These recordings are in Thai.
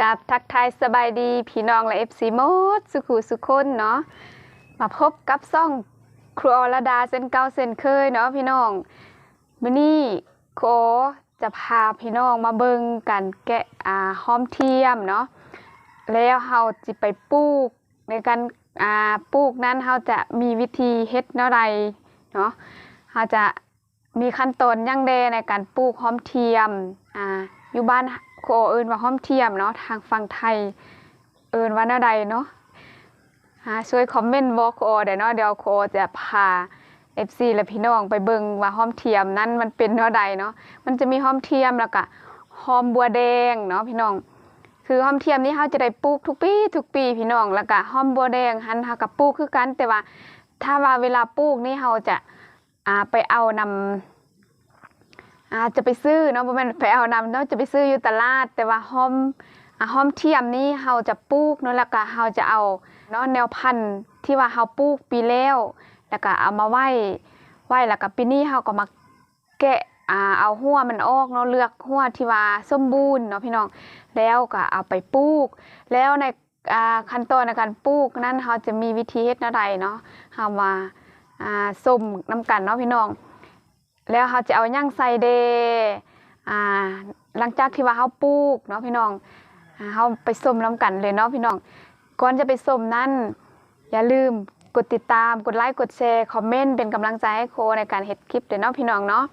กับทักทายสบายดีพี่น้องและเอฟซีมดสุขุสุคนเนาะมาพบกับซ่องครัวระดาเส้นเก่าเส้นเคยเนาะพี่น้องมื้อนี้โคจะพาพี่น้องมาเบิ่งกันแกะอ่าหอมเทียมเนาะแล้วเฮาจิไปปลูกในการอ่าปลูกนั้นเฮาจะมีวิธีเฮ็ดแนวใดเนาะเฮาจะมีขั้นตอนยังแดในการปลูกหอมเทียมอ่าอยู่บ้าน โคเอินว่าห้อมเทียมเนาะทางฝั่งไทยเอินว่าหน้าใดเนาะช่วยคอมเมนต์บอกโคเดี๋ยวเนาะเดี๋ยวโคจะพา FC และพี่น้องไปเบิงว่าห้อมเทียมนั้นมันเป็นเท่าใดเนาะมันจะมีห้อมเทียมแล้วก็ห้อมบัวแดงเนาะพี่น้อง คือห้อมเทียมนี่เฮาจะได้ปลูกทุกปีทุกปีพี่น้องแล้วก็ห้อมบัวแดงหันเฮากับปลูกคือกัน แต่ว่าถ้าว่าเวลาปลูกนี่เฮาจะาไปเอานำ อาจจะไปซื้อเนาะบ่แม่นไปเอานำเนาะจะไปซื้ออยู่ตลาด แต่ว่าหอมอ่าหอมเทียมนี่เฮาจะปลูกเนาะแล้วก็เฮาจะเอาเนาะแนวพันธุ์ที่ว่าเฮาปลูกปีแล้วแล้วก็เอามาไว้ไว้แล้วก็ปีนี้เฮาก็มาแกะอ่าเอาหัวมันออกเนาะเลือกหัวที่ว่าสมบูรณ์เนาะพี่น้องแล้วก็เอาไปปลูก แล้วในอ่าขั้นตอนในการปลูกนั้นเฮาจะมีวิธีเฮ็ดแนวใดเนาะเฮาว่าอ่าสมน้ำกันเนาะพี่น้อง แล้วเขาจะเอาย่างใส่เดอ่าหลังจากที่ว่าเขาปลูกเนาะพี่น้องเขาไปส้มน้ำกันเลยเนาะพี่น้องก่อนจะไปส้มนั้นอย่าลืมกดติดตามกดไลค์กดแชร์คอมเมนต์เป็นกำลังใจให้โคในการเฮ็ดคลิปเดี๋ยวเนาะพี่น้องเนาะ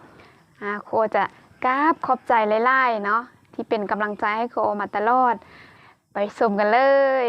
โคจะกราบขอบใจหลายๆเนาะที่เป็นกำลังใจให้โคมาตลอด ไปส้มกันเลย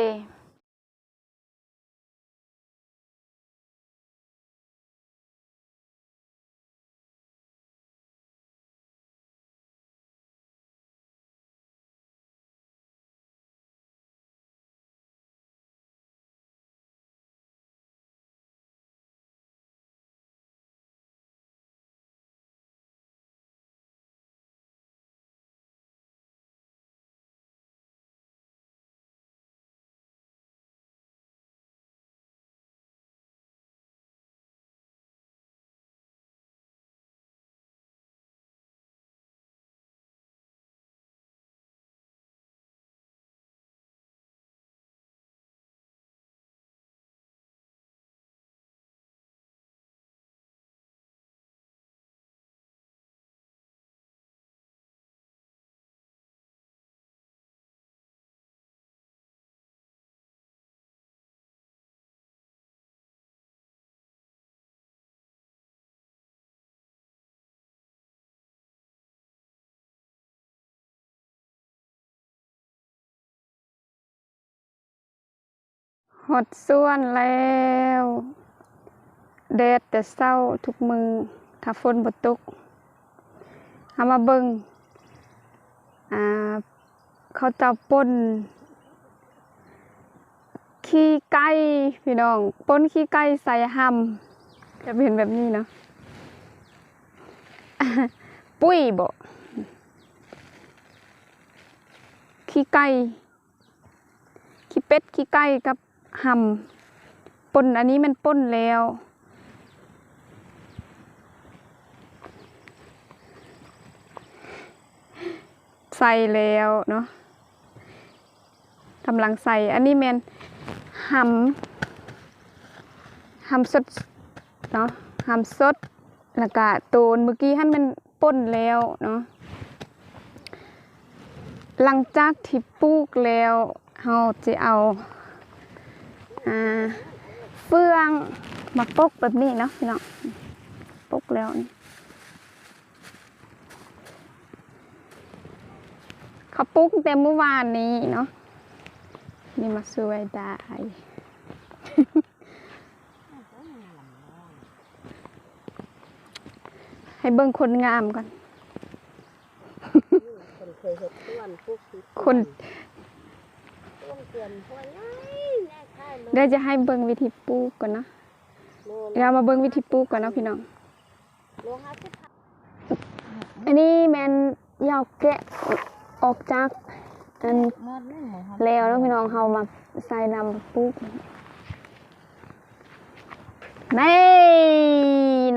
หดส่วนแล้วแดดแต่เศร้าทุกมือถ้าฝนบ่ตกเอามาเบิ่งอ่าเขาจ้าป่นขี้ไก่พี่น้องป่นขี้ไก่ใส่หำจะเป็นแบบนี้เนาะปุ้ยบ่ขี้ไก่ขี้เป็ดขี้ไก่กับ หำป่นอันนี้มันป่นแล้ว ใส่แล้วเนาะกำลังใส่ อันนี้แมนหำหำสดเนาะหำสดแล้วก็ตูนเมื่อกี้ท่านมันป่นแล้วเนาะหลังจากที่ปลูกแล้วเราจะเอา อ่าเฟืองมาปกแบบนี้เนาะพี่น้องปกแล้วนี่เขาปลูกแต่เมื่อวานนี้เนาะนี่มาสวยได้ให้เบิ่งคนงามก่อน คนคยเต้วนพวกที่คนเกลือนหัวไง เดี๋ยวจะให้เบิ่งวิธีปลูกก่อนเนาะโลเดี๋ยวมาเบิ่งวิธีปลูกก่อนเนาะพี่น้องโลห้าสิบอันนี้แมนยาวแกะออกจากอันมอดนี่หมูแล้วแล้วพี่น้องเฮามาใส่น้ำปลูกนี่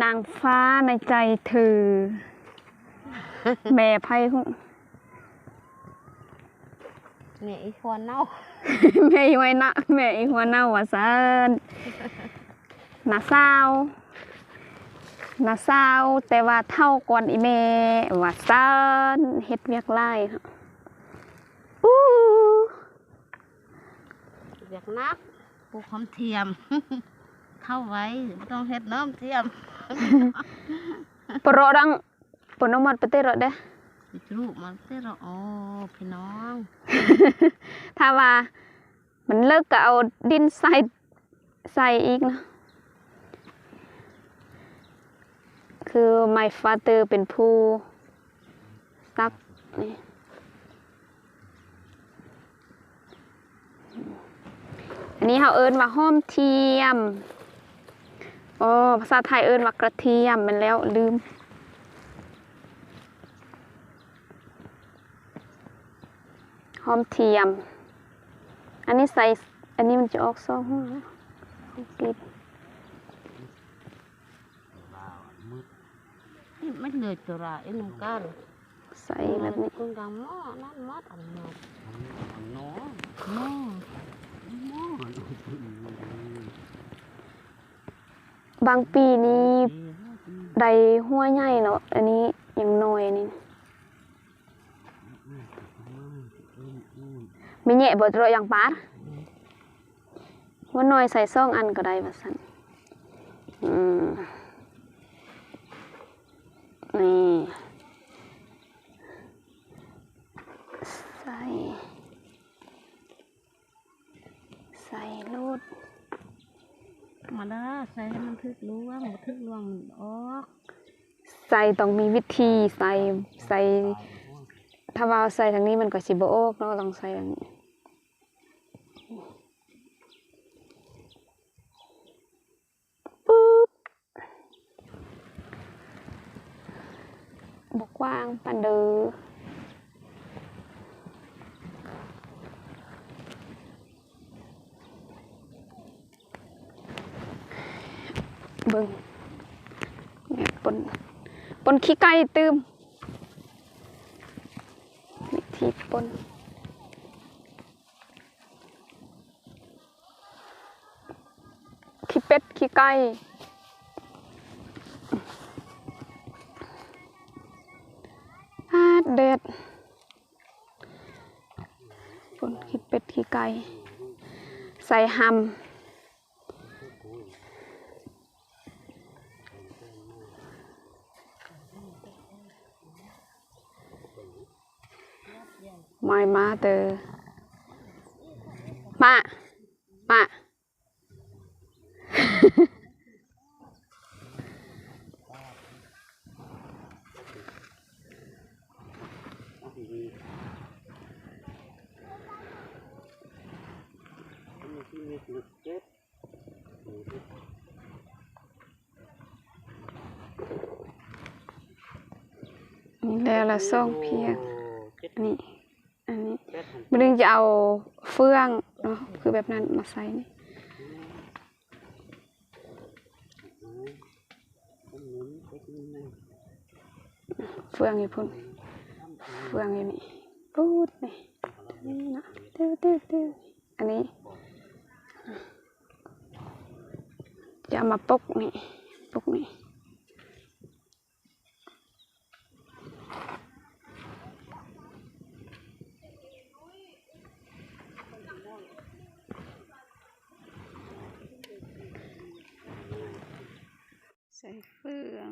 นางฟ้าในใจเธอแม่ไพ่ของเนี่ยอีควานเน่า แม่อีไว้นะแม่อีหัวเน่าว่าซั่นน้าสาวน้าสาวแต่ว่าเท่าก่อนอีแม่ว่าซั่นเฮ็ดเวียกหลายเนาะอู้อยากนักปลูกหอมเทียมเข้าไว้ไม่ต้องเฮ็ดน้ำเทียมปรดังปนมัดปเตรอเด้ ไปรูปมันเต้ราอ๋อพี่น้อง ถ้าว่ามันเลิกก็เอาดินใส่ใส่อีกนะ คือ my father เป็นผู้ซักนี่อันนี้เขาเอิ้นว่าหอมเทียม อ๋อ ภาษาไทยเอิ้นว่ากระเทียมมันแล้วลืม อมเทียม อันนี้ใส่ อันนี้มันจะออกซองหัวแล้วกลินนี่ไม่เลยตัวละไอ้หนุ่มก้านใส่แบบนี้คุณกางหม้อนั่นมัดอันนี้หม้อหม้อหม้อบางปีนี้ได้หัวใหญ่เนาะ อันนี้ยังน้อยนี่ไม่แย่บ่ตรอย่างปาดว่าน้อยใส่ซองอันก็ได้ว่าซั่นอืมนี่ใส่ใส่ลูดมาแล้วใส่ให้มันทึกล้วงบ่ทึกล้วงมันออกใส่ต้องมีวิธีใส่ใส่ถ้าว่าใส่ทางนี้มันก็สิบ่ออกเนาะต้องใส่ทางนี้ปุ๊บบกว้างปานเดอ เบิ่งแม่ปนปนขี้ไก่ตืมวิธีปนขี้เป็ดขี้ไก่อาดเด็ดปนขี้เป็ดขี้ไก่ใส่หำ My mother มามา นี่แล้วละส่งเพียงนนี้อันนี้ มันนึงจะเอาเฟืองเนาะคือแบบนั้นมาใส่นี่เฟืองอยู่พุ่นเฟืองอยู่นี่ปูดนี่นี่นะตื้อตื้อตื้ออันนี้จะเอามาปกนี่ปกนี่ ใส่เฟือง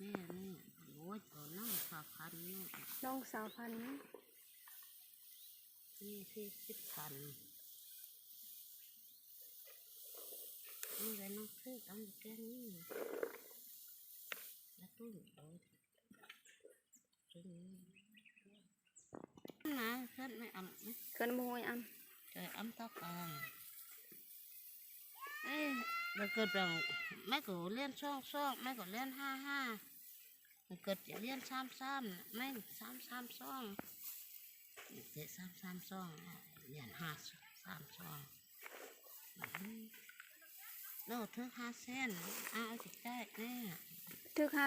แก่นี่โอ้ยตัวน้องสาวพันนี่น้องสาวพันธุ์นี่ที่สิบพันนี่เลยน้องซื้อเอาแก่นี่แล้วตุ้ยเอาซื้อนี่นะเพื่อนไม่เอาไม่เคินโมยอันเจออ้ำตอกอ่างเอ้ยเราเกิดแบบแม่ก็เลี้ยนช่องช่องแม่ก็เลี้ยนห้าห้ามัน เกิดจะเลี้ยนสามสามแม่สามสามสองเจ็ดสามสามสองเลี้ยนห้าสามสองเราถึงห้าเส้นเอาวจิตใจแน่เทึกห้า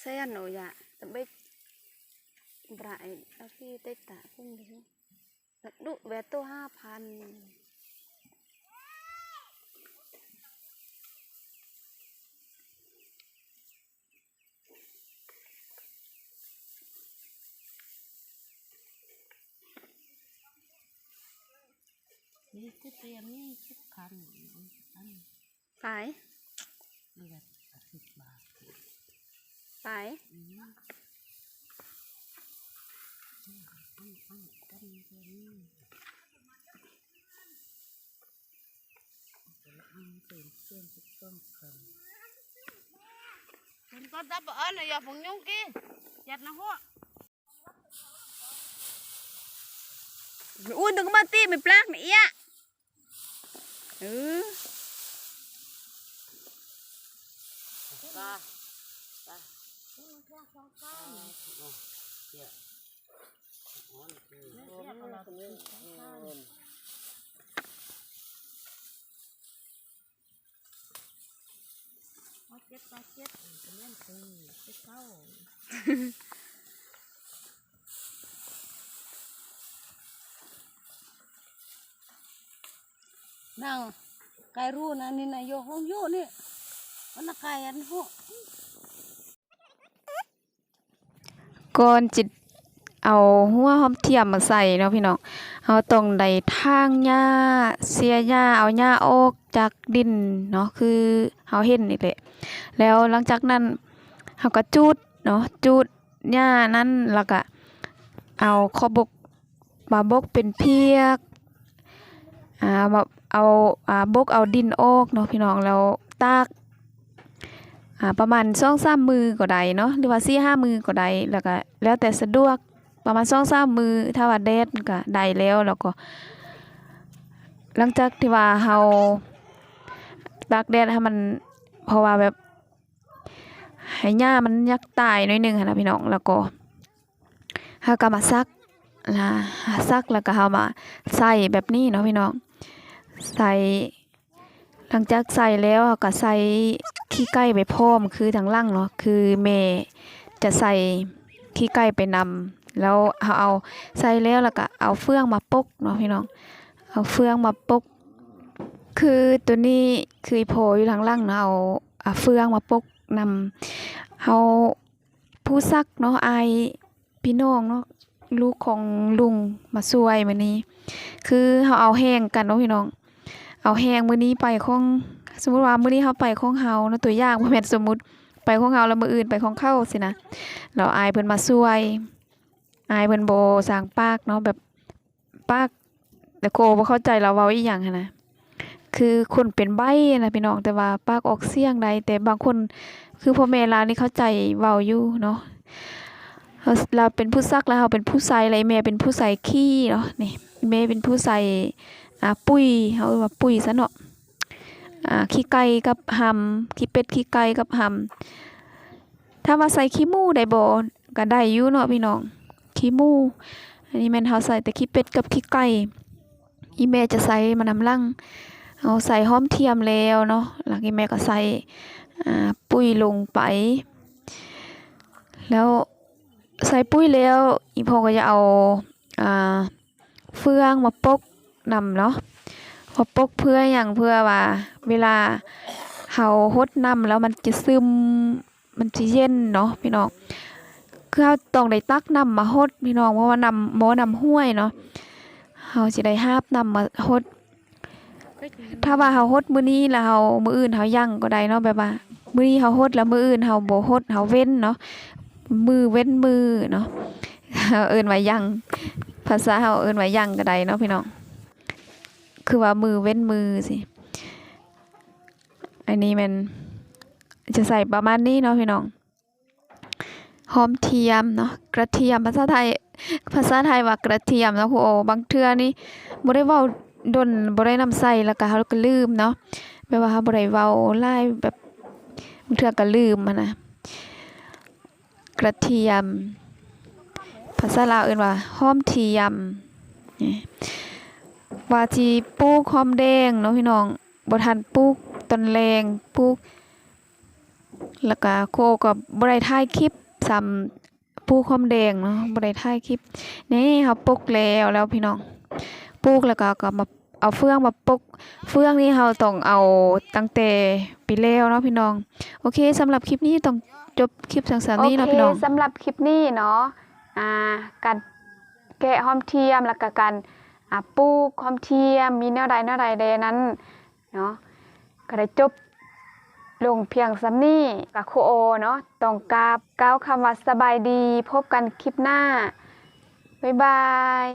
เส้นหนูอยากแต่ไม่บรายเอาที่เตตาพุ่งดูแล้วดุแวตตัวห้าพัน นี่คือเตรียมนี่สิบคันอันสายนี่ก็สิบบาทสายอืมอืมอืมอืมกันเดี๋ยวนี้เดี๋ยวเอาตื่นเต้นทุกต้นกันคุณก็ดับเอันอย่าผมยุ่งกี้ยัดนะหัวอุ้ยดึงมาตีไม่ปลากนี่อะ เออตาตานี่มันแค่สองข้างเดี๋ยวอ๋อนี่คือเดี๋ยวเราจะเล่นสองข้างเอาเจ็ดตาเจ็ดจะเล่นคือเจ็ดเก้า nào cái ru này nên là vô không vô nè nó là cái ăn hộ ก่อนจิเอาหัวหอมเทียมมาใส่เนาะพี่น้อง เอาตรงใดทางหญ้าเสียหญ้าเอาหญ้าออกจากดินเนาะคือเฮาเห็นนี่แหละ แล้วหลังจากนั้นเฮาก็จูดเนาะจูดหญ้านั้นแล้วก็เอาขอบกมาบกเป็นเพียก อ่าแบบเอาอ่าบกเอาดินออกเนาะพี่น้องแล้วตากอ่าประมาณสองสามมือก็ได้เนาะหรือว่าสี่ห้ามือก็ได้แล้วก็แล้วแต่สะดวกประมาณสองสามมือถ้าว่าแดดมันก็ได้แล้วแล้วก็ หลังจากที่ว่าเฮาตากแดดให้มันเพราะว่าแบบให้หญ้ามันยักตายน่อยนึงนนะพี่น้องแล้วก็เฮาก็มาซักนะซักแล้วก็เฮามาใส่แบบนี้เนาะพี่น้อง ใส่หลังจากใส่แล้วก็ใส่ขี้ไก่ไปพร้อมคือทางล่างเนาะคือเมจะใส่ขี้ไก่ไปนำแล้วเอาเอาใส่แล้วแล้วก็เอาเฟืองมาปกเนาะพี่น้อง เอาเฟืองมาปก คือตัวนี้คือโผล่อยู่ทางล่างเนาะเอาเอาเฟืองมาปกนำเอาผู้ซักเนาะไอพี่น้องเนาะลูกของลุงมาช่วยมื้อนี้ คือเขาเอาแห้งกันเนาะพี่น้อง เอาแหงมื้อนี้ไปของสมมุติว่ามื้อนี้เฮาไปของเฮาเนาะตัวอย่างบ่แม่นสมมุติไปของเฮาแล้วมื้ออื่นไปของเขาสินะแล้วอายเพิ่นมาช่วยอายเพิ่นบ่สร้างปากเนาะแบบปากแต่โคบ่เข้าใจเราเว้าอีหยังหันนะคือคนเป็นใบ้นะพี่น้องแต่ว่าปากออกเสียงใดแต่บางคนคือพ่อแม่ลาวนี่เข้าใจเว้าอยู่เนาะเราเป็นผู้ซักแล้วเฮาเป็นผู้ใส่แล้วแม่เป็นผู้ใส่ขี้เนาะนี่แม่เป็นผู้ใส่ อ่าปุ้ยเขาเรียกว่าปุ้ยซะเนาะอ่าขี้ไก่กับหำขี้เป็ดขี้ไก่กับหำถ้าว่าใส่ขี้มูได้บ่ก็ได้อยู่เนาะพี่น้องขี้มูอันนี้แม่นเฮาใส่แต่ขี้เป็ดกับขี้ไก่อีแม่จะใส่มานำลังเอาใส่หอมเทียมแล้วเนาะแล้วอีแม่ก็ใส่อ่าปุ้ยลงไป แล้วใส่ปุ้ยแล้วอีพ่อก็จะเอาอ่าเฟืองมาปก นำเนาะพอปกเพื่ออย่างเพื่อว่า เวลาเฮาฮดน้ำแล้วมันจะซึมมันจะเย็นเนาะพี่น้องคือเฮาต้องได้ตักน้ำมาฮดพี่น้องเพราะว่าน้ำหมอน้ำห้วยเนาะเฮาสิได้หาบน้ำมาฮดถ้าว่าเฮาฮดมื้อนี้แล้วเฮามื้ออื่นเฮายั่งก็ได้เนาะแบบว่ามื้อนี้เฮาฮดแล้วมื้ออื่นเฮาบ่ฮดเฮาเว้นเนาะมือเว้นมือเนาะเฮาเอิ้นว่ายั่งภาษาเฮาเอิ้นว่ายั่งก็ได้เนาะพี่น้อง คือว่ามือเว้นมือสิ อันนี้มันจะใส่ประมาณนี้เนาะพี่น้อง หอมเทียมเนาะ กระเทียมภาษาไทย ภาษาไทยว่ากระเทียมเนาะครูโอบางเทื่อนี่บ่ได้เว้าดนบ่ได้นำใส่แล้วก็เฮาก็ลืมเนาะแปลว่าเฮาบ่ได้เว้าหลายแบบบางเทื่อก็ลืมหั้นะกระเทียม ภาษาลาวเอิ้นว่าหอมเทียมนี่ ว่าสิปลูกหอมแดงเนาะพี่น้องบ่ทันปลูกต้นแรงปลูกแล้วก็โคก็บ่ได้ถ่ายคลิปซ้ำปลูกหอมแดงเนาะบ่ได้ถ่ายคลิปนี่เฮาปลูกแล้วแล้วพี่น้องปลูกแล้วก็ก็มาเอาเฟืองมาปลูกเฟืองนี่เฮาต้องเอาตั้งแต่ปีแล้วเนาะพี่น้อง โอเคสำหรับคลิปนี้ต้องจบคลิปสั้นๆนี้เนาะพี่น้องโอเคสำหรับคลิปนี้เนาะอ่าการแกะหอมเทียมแล้วก็การ ปลูกหอมเทียมมีแนวใดแนวใดใดนั้นเนาะก็ได้จบลงเพียงสำนี่กับครูโอเนาะต้องกราบก้าวคำว่าสบายดี พบกันคลิปหน้า บ๊ายบาย